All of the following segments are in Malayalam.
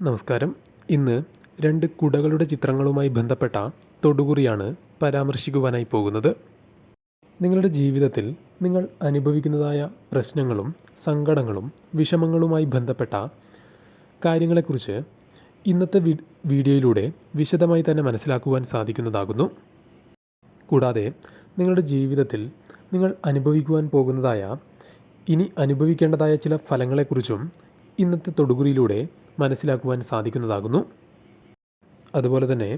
നമസ്കാരം. ഇന്ന് രണ്ട് കുടകളുടെ ചിത്രങ്ങളുമായി ബന്ധപ്പെട്ട തൊടുകുറിയാണ് പരാമർശിക്കുവാനായി പോകുന്നത്. നിങ്ങളുടെ ജീവിതത്തിൽ നിങ്ങൾ അനുഭവിക്കുന്നതായ പ്രശ്നങ്ങളും സങ്കടങ്ങളും വിഷമങ്ങളുമായി ബന്ധപ്പെട്ട കാര്യങ്ങളെക്കുറിച്ച് ഇന്നത്തെ വീഡിയോയിലൂടെ വിശദമായി തന്നെ മനസ്സിലാക്കുവാൻ സാധിക്കുന്നതാകുന്നു. കൂടാതെ നിങ്ങളുടെ ജീവിതത്തിൽ നിങ്ങൾ അനുഭവിക്കുവാൻ പോകുന്നതായ ഇനി അനുഭവിക്കേണ്ടതായ ചില ഫലങ്ങളെക്കുറിച്ചും ഇന്നത്തെ തൊടുകുറിയിലൂടെ മനസ്സിലാക്കുവാൻ സാധിക്കുന്നതാകുന്നു. അതുപോലെ തന്നെ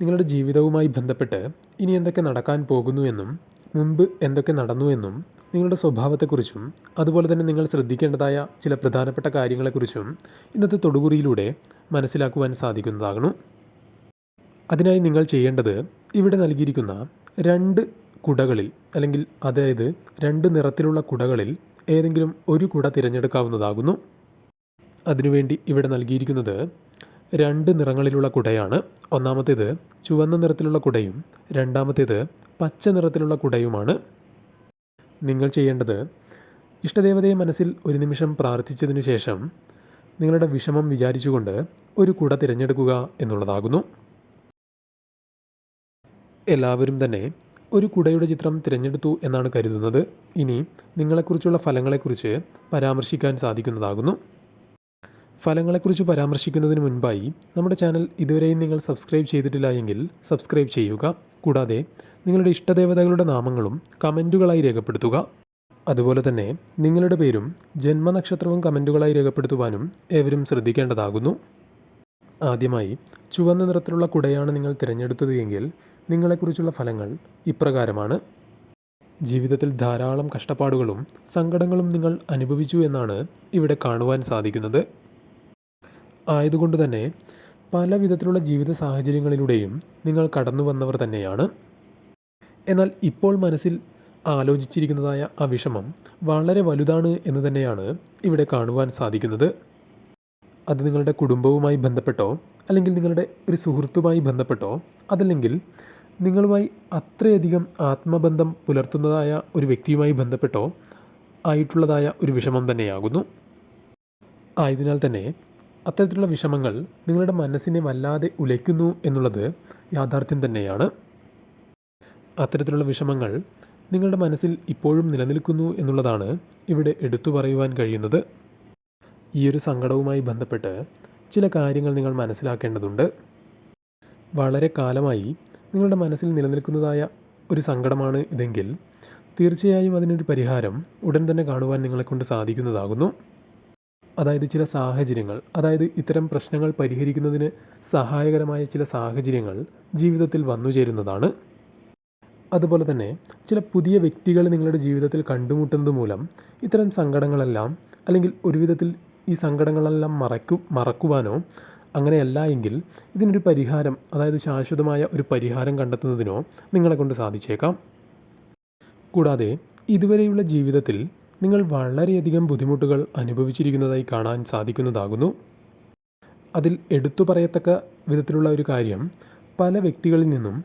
നിങ്ങളുടെ ജീവിതവുമായി ബന്ധപ്പെട്ട് ഇനി എന്തൊക്കെ നടക്കാൻ പോകുന്നു എന്നും മുൻപ് എന്തൊക്കെ നടന്നു എന്നും നിങ്ങളുടെ സ്വഭാവത്തെക്കുറിച്ചും അതുപോലെ തന്നെ നിങ്ങൾ ശ്രദ്ധിക്കേണ്ടതായ ചില പ്രധാനപ്പെട്ട കാര്യങ്ങളെക്കുറിച്ചും ഇന്നത്തെ തൊടുകുറിയിലൂടെ മനസ്സിലാക്കുവാൻ സാധിക്കുന്നതാകുന്നു. അതിനായി നിങ്ങൾ ചെയ്യേണ്ടത് ഇവിടെ നൽകിയിരിക്കുന്ന രണ്ട് കുടകളിൽ അല്ലെങ്കിൽ അതായത് രണ്ട് നിറത്തിലുള്ള കുടകളിൽ ഏതെങ്കിലും ഒരു കുട തിരഞ്ഞെടുക്കാവുന്നതാകുന്നു. അതിനുവേണ്ടി ഇവിടെ നൽകിയിരിക്കുന്നത് രണ്ട് നിറങ്ങളിലുള്ള കുടയാണ്. ഒന്നാമത്തേത് ചുവന്ന നിറത്തിലുള്ള കുടയും രണ്ടാമത്തേത് പച്ച നിറത്തിലുള്ള കുടയുമാണ്. നിങ്ങൾ ചെയ്യേണ്ടത് ഇഷ്ടദേവതയെ മനസ്സിൽ ഒരു നിമിഷം പ്രാർത്ഥിച്ചതിനു ശേഷം നിങ്ങളുടെ വിഷമം വിചാരിച്ചുകൊണ്ട് ഒരു കുട തിരഞ്ഞെടുക്കുക എന്നുള്ളതാകുന്നു. എല്ലാവരും തന്നെ ഒരു കുടയുടെ ചിത്രം തിരഞ്ഞെടുത്തു എന്നാണ് കരുതുന്നത്. ഇനി നിങ്ങളെക്കുറിച്ചുള്ള ഫലങ്ങളെക്കുറിച്ച് പരാമർശിക്കാൻ സാധിക്കുന്നതാകുന്നു. ഫലങ്ങളെക്കുറിച്ച് പരാമർശിക്കുന്നതിന് മുൻപായി നമ്മുടെ ചാനൽ ഇതുവരെയും നിങ്ങൾ സബ്സ്ക്രൈബ് ചെയ്തിട്ടില്ല എങ്കിൽ സബ്സ്ക്രൈബ് ചെയ്യുക. കൂടാതെ നിങ്ങളുടെ ഇഷ്ടദേവതകളുടെ നാമങ്ങളും കമന്റുകളായി രേഖപ്പെടുത്തുക. അതുപോലെ തന്നെ നിങ്ങളുടെ പേരും ജന്മനക്ഷത്രവും കമന്റുകളായി രേഖപ്പെടുത്തുവാനും ഏവരും ശ്രദ്ധിക്കേണ്ടതാകുന്നു. ആദ്യമായി ചുവന്ന നിറത്തിലുള്ള കുടയാണ് നിങ്ങൾ തിരഞ്ഞെടുത്തത് എങ്കിൽ നിങ്ങളെക്കുറിച്ചുള്ള ഫലങ്ങൾ ഇപ്രകാരമാണ്. ജീവിതത്തിൽ ധാരാളം കഷ്ടപ്പാടുകളും സങ്കടങ്ങളും നിങ്ങൾ അനുഭവിച്ചു എന്നാണ് ഇവിടെ കാണുവാൻ സാധിക്കുന്നത്. ആയതുകൊണ്ട് തന്നെ പല വിധത്തിലുള്ള ജീവിത സാഹചര്യങ്ങളിലൂടെയും നിങ്ങൾ കടന്നു വന്നവർ തന്നെയാണ്. എന്നാൽ ഇപ്പോൾ മനസ്സിൽ ആലോചിച്ചിരിക്കുന്നതായ ആ വിഷമം വളരെ വലുതാണ് എന്ന് തന്നെയാണ് ഇവിടെ കാണുവാൻ സാധിക്കുന്നത്. അത് നിങ്ങളുടെ കുടുംബവുമായി ബന്ധപ്പെട്ടോ അല്ലെങ്കിൽ നിങ്ങളുടെ ഒരു സുഹൃത്തുമായി ബന്ധപ്പെട്ടോ അതല്ലെങ്കിൽ നിങ്ങളുമായി അത്രയധികം ആത്മബന്ധം പുലർത്തുന്നതായ ഒരു വ്യക്തിയുമായി ബന്ധപ്പെട്ടോ ആയിട്ടുള്ളതായ ഒരു വിഷമം തന്നെയാകുന്നു. ആയതിനാൽ തന്നെ അത്തരത്തിലുള്ള വിഷമങ്ങൾ നിങ്ങളുടെ മനസ്സിനെ വല്ലാതെ ഉലയ്ക്കുന്നു എന്നുള്ളത് യാഥാർത്ഥ്യം തന്നെയാണ്. അത്തരത്തിലുള്ള വിഷമങ്ങൾ നിങ്ങളുടെ മനസ്സിൽ ഇപ്പോഴും നിലനിൽക്കുന്നു എന്നുള്ളതാണ് ഇവിടെ എടുത്തു പറയുവാൻ കഴിയുന്നത്. ഈ ഒരു സങ്കടവുമായി ബന്ധപ്പെട്ട് ചില കാര്യങ്ങൾ നിങ്ങൾ മനസ്സിലാക്കേണ്ടതുണ്ട്. വളരെ കാലമായി നിങ്ങളുടെ മനസ്സിൽ നിലനിൽക്കുന്നതായ ഒരു സങ്കടമാണ് ഇതെങ്കിൽ തീർച്ചയായും അതിനൊരു പരിഹാരം ഉടൻ തന്നെ കാണുവാൻ നിങ്ങളെക്കൊണ്ട് സാധിക്കുന്നതാകുന്നു. അതായത് ചില സാഹചര്യങ്ങൾ അതായത് ഇത്തരം പ്രശ്നങ്ങൾ പരിഹരിക്കുന്നതിന് സഹായകരമായ ചില സാഹചര്യങ്ങൾ ജീവിതത്തിൽ വന്നു ചേരുന്നതാണ്. അതുപോലെ തന്നെ ചില പുതിയ വ്യക്തികൾ നിങ്ങളുടെ ജീവിതത്തിൽ കണ്ടുമുട്ടുന്നത് മൂലം ഇത്തരം സങ്കടങ്ങളെല്ലാം അല്ലെങ്കിൽ ഒരുവിധത്തിൽ ഈ സങ്കടങ്ങളെല്ലാം മറക്കു മറക്കുവാനോ അങ്ങനെയല്ല എങ്കിൽ ഇതിനൊരു പരിഹാരം അതായത് ശാശ്വതമായ ഒരു പരിഹാരം കണ്ടെത്തുന്നതിനോ നിങ്ങളെ കൊണ്ട് സാധിച്ചേക്കാം. കൂടാതെ ഇതുവരെയുള്ള ജീവിതത്തിൽ നിങ്ങൾ വളരെയധികം ബുദ്ധിമുട്ടുകൾ അനുഭവിച്ചിരിക്കുന്നതായി കാണാൻ സാധിക്കുന്നതാകുന്നു. അതിൽ എടുത്തു പറയത്തക്ക വിധത്തിലുള്ള ഒരു കാര്യം പല വ്യക്തികളിൽ നിന്നും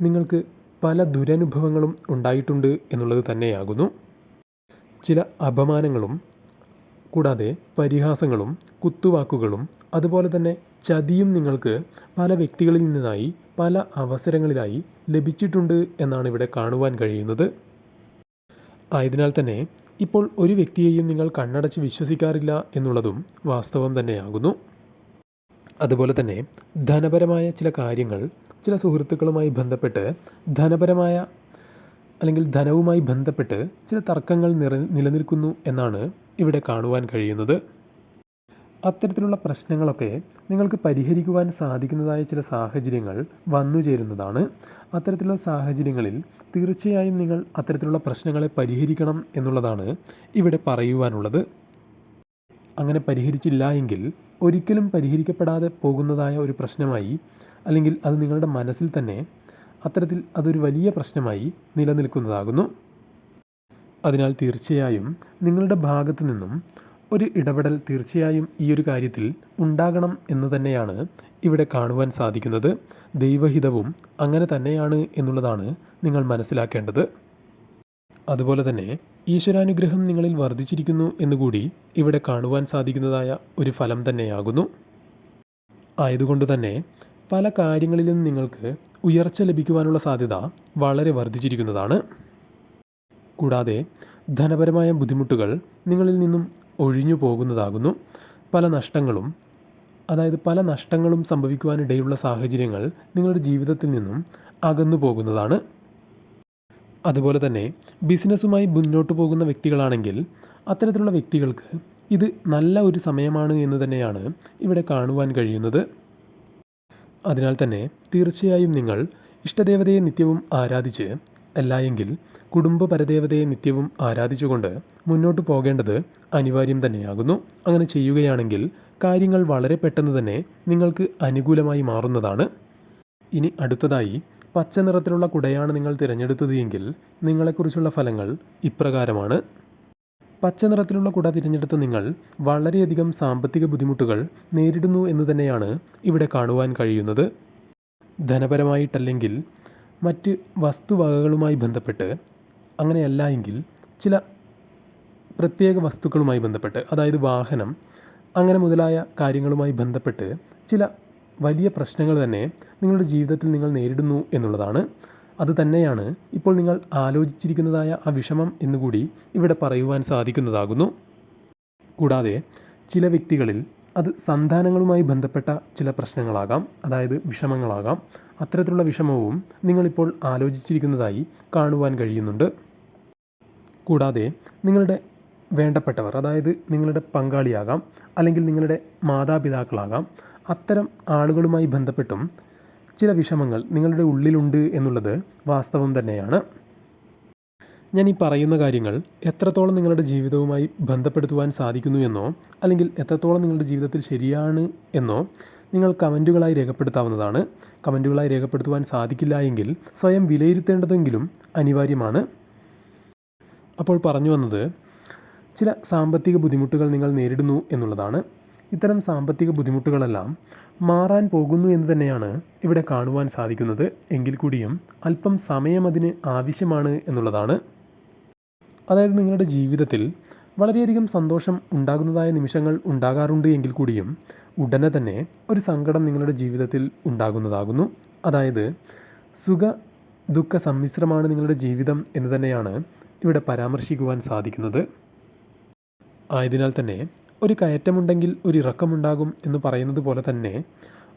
നിങ്ങൾക്ക് പല ദുരനുഭവങ്ങളും ഉണ്ടായിട്ടുണ്ട് എന്നുള്ളത് തന്നെയാകുന്നു. ചില അപമാനങ്ങളും കൂടാതെ പരിഹാസങ്ങളും കുത്തുവാക്കുകളും അതുപോലെ തന്നെ ചതിയും നിങ്ങൾക്ക് പല വ്യക്തികളിൽ നിന്നായി പല അവസരങ്ങളിലായി ലഭിച്ചിട്ടുണ്ട് എന്നാണ് ഇവിടെ കാണുവാൻ കഴിയുന്നത്. ആയതിനാൽ തന്നെ ഇപ്പോൾ ഒരു വ്യക്തിയെയും നിങ്ങൾ കണ്ണടച്ച് വിശ്വസിക്കാറില്ല എന്നുള്ളതും വാസ്തവം തന്നെയാകുന്നു. അതുപോലെ തന്നെ ധനപരമായ ചില കാര്യങ്ങൾ ചില സുഹൃത്തുക്കളുമായി ബന്ധപ്പെട്ട് ധനപരമായ അല്ലെങ്കിൽ ധനവുമായി ബന്ധപ്പെട്ട് ചില തർക്കങ്ങൾ നിലനിൽക്കുന്നു എന്നാണ് ഇവിടെ കാണുവാൻ കഴിയുന്നത്. അത്തരത്തിലുള്ള പ്രശ്നങ്ങളൊക്കെ നിങ്ങൾക്ക് പരിഹരിക്കുവാൻ സാധിക്കുന്നതായ ചില സാഹചര്യങ്ങൾ വന്നു ചേരുന്നതാണ്. അത്തരത്തിലുള്ള സാഹചര്യങ്ങളിൽ തീർച്ചയായും നിങ്ങൾ അത്തരത്തിലുള്ള പ്രശ്നങ്ങളെ പരിഹരിക്കണം എന്നുള്ളതാണ് ഇവിടെ പറയുവാനുള്ളത്. അങ്ങനെ പരിഹരിച്ചില്ല എങ്കിൽ ഒരിക്കലും പരിഹരിക്കപ്പെടാതെ പോകുന്നതായ ഒരു പ്രശ്നമായി അല്ലെങ്കിൽ അത് നിങ്ങളുടെ മനസ്സിൽ തന്നെ അത്തരത്തിൽ അതൊരു വലിയ പ്രശ്നമായി നിലനിൽക്കുന്നതാകുന്നു. അതിനാൽ തീർച്ചയായും നിങ്ങളുടെ ഭാഗത്തു നിന്നും ഒരു ഇടപെടൽ തീർച്ചയായും ഈ ഒരു കാര്യത്തിൽ ഉണ്ടാകണം എന്ന് തന്നെയാണ് ഇവിടെ കാണുവാൻ സാധിക്കുന്നത്. ദൈവഹിതവും അങ്ങനെ തന്നെയാണ് എന്നുള്ളതാണ് നിങ്ങൾ മനസ്സിലാക്കേണ്ടത്. അതുപോലെ തന്നെ ഈശ്വരാനുഗ്രഹം നിങ്ങളിൽ വർദ്ധിച്ചിരിക്കുന്നു എന്നുകൂടി ഇവിടെ കാണുവാൻ സാധിക്കുന്നതായ ഒരു ഫലം തന്നെയാകുന്നു. ആയതുകൊണ്ട് തന്നെ പല കാര്യങ്ങളിലും നിങ്ങൾക്ക് ഉയർച്ച ലഭിക്കുവാനുള്ള സാധ്യത വളരെ വർദ്ധിച്ചിരിക്കുന്നതാണ്. കൂടാതെ ധനപരമായ ബുദ്ധിമുട്ടുകൾ നിങ്ങളിൽ നിന്നും ഒഴിഞ്ഞു പോകുന്നതാകുന്നു. പല നഷ്ടങ്ങളും അതായത് പല നഷ്ടങ്ങളും സംഭവിക്കുവാനിടയുള്ള സാഹചര്യങ്ങൾ നിങ്ങളുടെ ജീവിതത്തിൽ നിന്നും അകന്നു പോകുന്നതാണ്. അതുപോലെ തന്നെ ബിസിനസ്സുമായി മുന്നോട്ട് പോകുന്ന വ്യക്തികളാണെങ്കിൽ അത്തരത്തിലുള്ള വ്യക്തികൾക്ക് ഇത് നല്ല ഒരു സമയമാണ് എന്ന് തന്നെയാണ് ഇവിടെ കാണുവാൻ കഴിയുന്നത്. അതിനാൽ തന്നെ തീർച്ചയായും നിങ്ങൾ ഇഷ്ടദേവതയെ നിത്യവും ആരാധിച്ച് അല്ലായെങ്കിൽ കുടുംബ പരദേവതയെ നിത്യവും ആരാധിച്ചുകൊണ്ട് മുന്നോട്ട് പോകേണ്ടത് അനിവാര്യം തന്നെയാകുന്നു. അങ്ങനെ ചെയ്യുകയാണെങ്കിൽ കാര്യങ്ങൾ വളരെ പെട്ടെന്ന് തന്നെ നിങ്ങൾക്ക് അനുകൂലമായി മാറുന്നതാണ്. ഇനി അടുത്തതായി പച്ച നിറത്തിലുള്ള കുടയാണ് നിങ്ങൾ തിരഞ്ഞെടുത്തത് എങ്കിൽ നിങ്ങളെക്കുറിച്ചുള്ള ഫലങ്ങൾ ഇപ്രകാരമാണ്. പച്ച നിറത്തിലുള്ള കുട തിരഞ്ഞെടുത്ത നിങ്ങൾ വളരെയധികം സാമ്പത്തിക ബുദ്ധിമുട്ടുകൾ നേരിടുന്നു എന്ന് തന്നെയാണ് ഇവിടെ കാണുവാൻ കഴിയുന്നത്. ധനപരമായിട്ടല്ലെങ്കിൽ മറ്റ് വസ്തുവകകളുമായി ബന്ധപ്പെട്ട് അങ്ങനെയല്ല എങ്കിൽ ചില പ്രത്യേക വസ്തുക്കളുമായി ബന്ധപ്പെട്ട് അതായത് വാഹനം അങ്ങനെ മുതലായ കാര്യങ്ങളുമായി ബന്ധപ്പെട്ട് ചില വലിയ പ്രശ്നങ്ങൾ തന്നെ നിങ്ങളുടെ ജീവിതത്തിൽ നിങ്ങൾ നേരിടുന്നു എന്നുള്ളതാണ്. അത് തന്നെയാണ് ഇപ്പോൾ നിങ്ങൾ ആലോചിച്ചിരിക്കുന്നതായ ആ വിഷമം എന്നുകൂടി ഇവിടെ പറയുവാൻ സാധിക്കുന്നതാകുന്നു. കൂടാതെ ചില വ്യക്തികളിൽ അത് സന്താനങ്ങളുമായി ബന്ധപ്പെട്ട ചില പ്രശ്നങ്ങളാകാം അതായത് വിഷമങ്ങളാകാം. അത്തരത്തിലുള്ള വിഷമവും നിങ്ങളിപ്പോൾ ആലോചിച്ചിരിക്കുന്നതായി കാണുവാൻ കഴിയുന്നുണ്ട്. കൂടാതെ നിങ്ങളുടെ വേണ്ടപ്പെട്ടവർ അതായത് നിങ്ങളുടെ പങ്കാളിയാകാം അല്ലെങ്കിൽ നിങ്ങളുടെ മാതാപിതാക്കളാകാം അത്തരം ആളുകളുമായി ബന്ധപ്പെട്ടും ചില വിഷമങ്ങൾ നിങ്ങളുടെ ഉള്ളിലുണ്ട് എന്നുള്ളത് വാസ്തവം തന്നെയാണ്. ഞാൻ ഈ പറയുന്ന കാര്യങ്ങൾ എത്രത്തോളം നിങ്ങളുടെ ജീവിതവുമായി ബന്ധപ്പെടുത്തുവാൻ സാധിക്കുന്നു എന്നോ അല്ലെങ്കിൽ എത്രത്തോളം നിങ്ങളുടെ ജീവിതത്തിൽ ശരിയാണ് എന്നോ നിങ്ങൾ കമന്റുകളായി രേഖപ്പെടുത്താവുന്നതാണ്. കമന്റുകളായി രേഖപ്പെടുത്തുവാൻ സാധിക്കില്ല എങ്കിൽ സ്വയം വിലയിരുത്തേണ്ടതെങ്കിലും അനിവാര്യമാണ്. അപ്പോൾ പറഞ്ഞു വന്നത് ചില സാമ്പത്തിക ബുദ്ധിമുട്ടുകൾ നിങ്ങൾ നേരിടുന്നു എന്നുള്ളതാണ്. ഇത്തരം സാമ്പത്തിക ബുദ്ധിമുട്ടുകളെല്ലാം മാറാൻ പോകുന്നു എന്ന് തന്നെയാണ് ഇവിടെ കാണുവാൻ സാധിക്കുന്നത്. എങ്കിൽ കൂടിയും അല്പം സമയം അതിന് ആവശ്യമാണ് എന്നുള്ളതാണ്. അതായത് നിങ്ങളുടെ ജീവിതത്തിൽ വളരെയധികം സന്തോഷം ഉണ്ടാകുന്നതായ നിമിഷങ്ങൾ ഉണ്ടാകാറുണ്ട് എങ്കിൽ കൂടിയും ഉടനെ തന്നെ ഒരു സങ്കടം നിങ്ങളുടെ ജീവിതത്തിൽ ഉണ്ടാകുന്നതാകുന്നു. അതായത് സുഖ ദുഃഖ സമ്മിശ്രമാണ് നിങ്ങളുടെ ജീവിതം എന്ന് തന്നെയാണ് ഇവിടെ പരാമർശിക്കുവാൻ സാധിക്കുന്നത്. ആയതിനാൽ തന്നെ ഒരു കയറ്റമുണ്ടെങ്കിൽ ഒരു ഇറക്കമുണ്ടാകും എന്ന് പറയുന്നത് പോലെ തന്നെ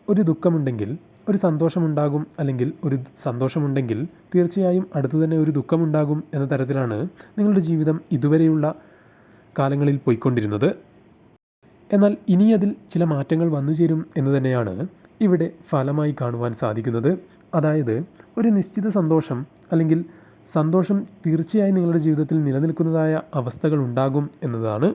ഒരു ദുഃഖമുണ്ടെങ്കിൽ ഒരു സന്തോഷമുണ്ടാകും അല്ലെങ്കിൽ ഒരു സന്തോഷമുണ്ടെങ്കിൽ തീർച്ചയായും അടുത്തു തന്നെ ഒരു ദുഃഖമുണ്ടാകും എന്ന തരത്തിലാണ് നിങ്ങളുടെ ജീവിതം ഇതുവരെയുള്ള കാലങ്ങളിൽ പോയിക്കൊണ്ടിരുന്നത്. എന്നാൽ ഇനി അതിൽ ചില മാറ്റങ്ങൾ വന്നു ചേരും എന്ന് തന്നെയാണ് ഇവിടെ ഫലമായി കാണുവാൻ സാധിക്കുന്നത്. അതായത് ഒരു നിശ്ചിത സന്തോഷം അല്ലെങ്കിൽ സന്തോഷം തീർച്ചയായും നിങ്ങളുടെ ജീവിതത്തിൽ നിലനിൽക്കുന്നതായ അവസ്ഥകൾ ഉണ്ടാകും എന്നതാണ്.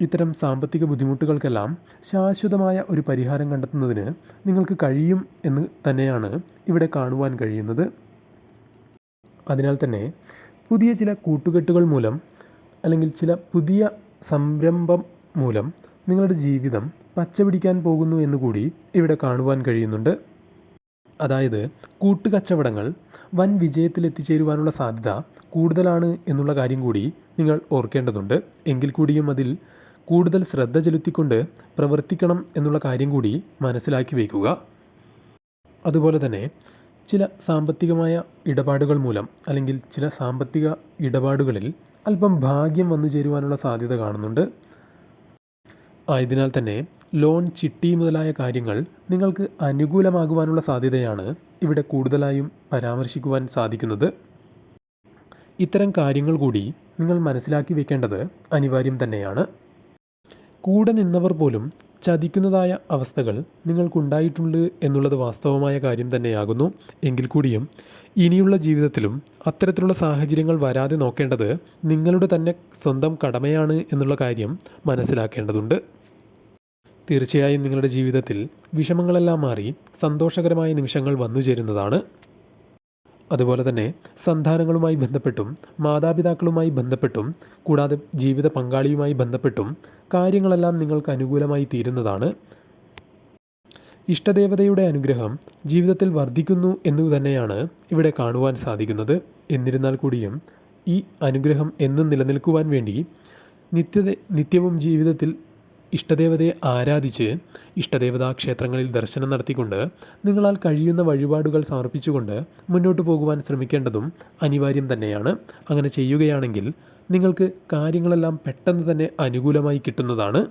ഇത്തരം സാമ്പത്തിക ബുദ്ധിമുട്ടുകൾക്കെല്ലാം ശാശ്വതമായ ഒരു പരിഹാരം കണ്ടെത്തുന്നതിന് നിങ്ങൾക്ക് കഴിയും എന്ന് തന്നെയാണ് ഇവിടെ കാണുവാൻ കഴിയുന്നത്. അതിനാൽ തന്നെ പുതിയ ചില കൂട്ടുകെട്ടുകൾ മൂലം അല്ലെങ്കിൽ ചില പുതിയ സംരംഭം മൂലം നിങ്ങളുടെ ജീവിതം പച്ചപിടിക്കാൻ പോകുന്നു എന്ന് കൂടി ഇവിടെ കാണുവാൻ കഴിയുന്നുണ്ട്. അതായത് കൂട്ടുകച്ചവടങ്ങൾ വൻ വിജയത്തിൽ എത്തിച്ചേരുവാനുള്ള സാധ്യത കൂടുതലാണ് എന്നുള്ള കാര്യം കൂടി നിങ്ങൾ ഓർക്കേണ്ടതുണ്ട്. എങ്കിൽ കൂടിയും അതിൽ കൂടുതൽ ശ്രദ്ധ ചെലുത്തിക്കൊണ്ട് പ്രവർത്തിക്കണം എന്നുള്ള കാര്യം കൂടി മനസ്സിലാക്കി വയ്ക്കുക. അതുപോലെ തന്നെ ചില സാമ്പത്തികമായ ഇടപാടുകൾ മൂലം അല്ലെങ്കിൽ ചില സാമ്പത്തിക ഇടപാടുകളിൽ അല്പം ഭാഗ്യം വന്നു ചേരുവാനുള്ള സാധ്യത കാണുന്നുണ്ട്. ആയതിനാൽ തന്നെ ലോൺ ചിട്ടി മുതലായ കാര്യങ്ങൾ നിങ്ങൾക്ക് അനുകൂലമാകുവാനുള്ള സാധ്യതയാണ് ഇവിടെ കൂടുതലായും പരാമർശിക്കുവാൻ സാധിക്കുന്നത്. ഇത്തരം കാര്യങ്ങൾ കൂടി നിങ്ങൾ മനസ്സിലാക്കി വെക്കേണ്ടത് അനിവാര്യം തന്നെയാണ്. കൂടെ നിന്നവർ പോലും ചതിക്കുന്നതായ അവസ്ഥകൾ നിങ്ങൾക്കുണ്ടായിട്ടുണ്ട് എന്നുള്ളത് വാസ്തവമായ കാര്യം തന്നെയാകുന്നു. എങ്കിൽ കൂടിയും ഇനിയുള്ള ജീവിതത്തിലും അത്തരത്തിലുള്ള സാഹചര്യങ്ങൾ വരാതെ നോക്കേണ്ടത് നിങ്ങളുടെ തന്നെ സ്വന്തം കടമയാണ് എന്നുള്ള കാര്യം മനസ്സിലാക്കേണ്ടതുണ്ട്. തീർച്ചയായും നിങ്ങളുടെ ജീവിതത്തിൽ വിഷമങ്ങളെല്ലാം മാറി സന്തോഷകരമായ നിമിഷങ്ങൾ വന്നു ചേരുന്നതാണ് അതുപോലെ തന്നെ സന്താനങ്ങളുമായി ബന്ധപ്പെട്ടും മാതാപിതാക്കളുമായി ബന്ധപ്പെട്ടും കൂടാതെ ജീവിത പങ്കാളിയുമായി ബന്ധപ്പെട്ടും കാര്യങ്ങളെല്ലാം നിങ്ങൾക്ക് അനുകൂലമായി തീരുന്നതാണ്. ഇഷ്ടദേവതയുടെ അനുഗ്രഹം ജീവിതത്തിൽ വർദ്ധിക്കുന്നു എന്നു തന്നെയാണ് ഇവിടെ കാണുവാൻ സാധിക്കുന്നത്. എന്നിരുന്നാൽ കൂടിയും ഈ അനുഗ്രഹം എന്നും നിലനിൽക്കുവാൻ വേണ്ടി നിത്യത നിത്യവും ജീവിതത്തിൽ ഇഷ്ടദേവതയെ ആരാധിച്ച് ഇഷ്ടദേവതാ ക്ഷേത്രങ്ങളിൽ ദർശനം നടത്തിക്കൊണ്ട് നിങ്ങളാൽ കഴിയുന്ന വഴിപാടുകൾ സമർപ്പിച്ചുകൊണ്ട് മുന്നോട്ട് പോകുവാൻ ശ്രമിക്കേണ്ടതും അനിവാര്യം തന്നെയാണ്. അങ്ങനെ ചെയ്യുകയാണെങ്കിൽ നിങ്ങൾക്ക് കാര്യങ്ങളെല്ലാം പെട്ടെന്ന് തന്നെ അനുകൂലമായി കിട്ടുന്നതാണ്